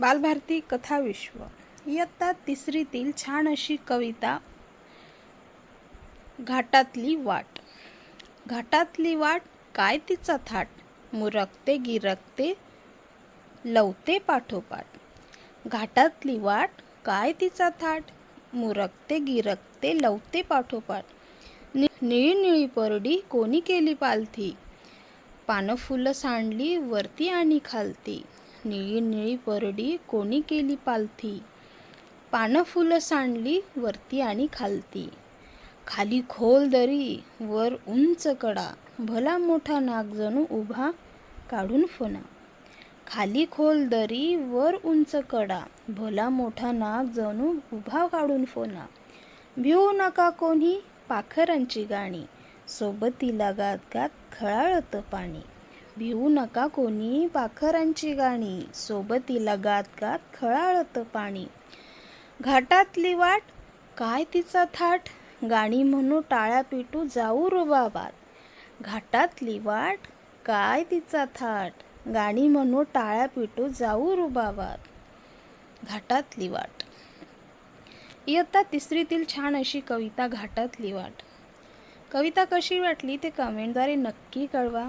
बालभारती कथा विश्व. इयत्ता तिसरीतील छान अशी कविता. घाटातली वाट. घाटातली वाट काय तिचा थाट? मुरकते गिरकते लवते पाठोपाठ. घाटातली वाट काय तिचा थाट? मुरकते गिरकते लवते पाठोपाठ. नि निळी निळी परडी कोणी केली पालथी? पानं फुलं सांडली वरती आणि खालती. निळी निळी परडी कोणी केली पालथी? पानं फुलं सांडली वरती आणि खालती. खाली खोल दरी वर उंच कडा. भला मोठा नागजणू उभा काढून फणा खाली खोल दरी वर उंच कडा. भला मोठा नाग जणू उभा काढून फोना. भिऊ नका कोणी पाखरांची गाणी. सोबतीला गात गात खळाळत पाणी. भिवू नका कोणी. पाखरांची गाणी सोबतीला गात गात खळाळत पाणी. घाटातली वाट काय तिचा थाट. गाणी म्हणू टाळ्या पिटू जाऊ रुबाबात घाटातली वाट काय तिचा थाट. गाणी म्हणू टाळ्या पिटू जाऊ रुबाबात घाटातली वाट. इयत्ता तिसरीतील छान अशी कविता घाटातली वाट. कविता कशी वाटली ते कमेंटद्वारे नक्की कळवा.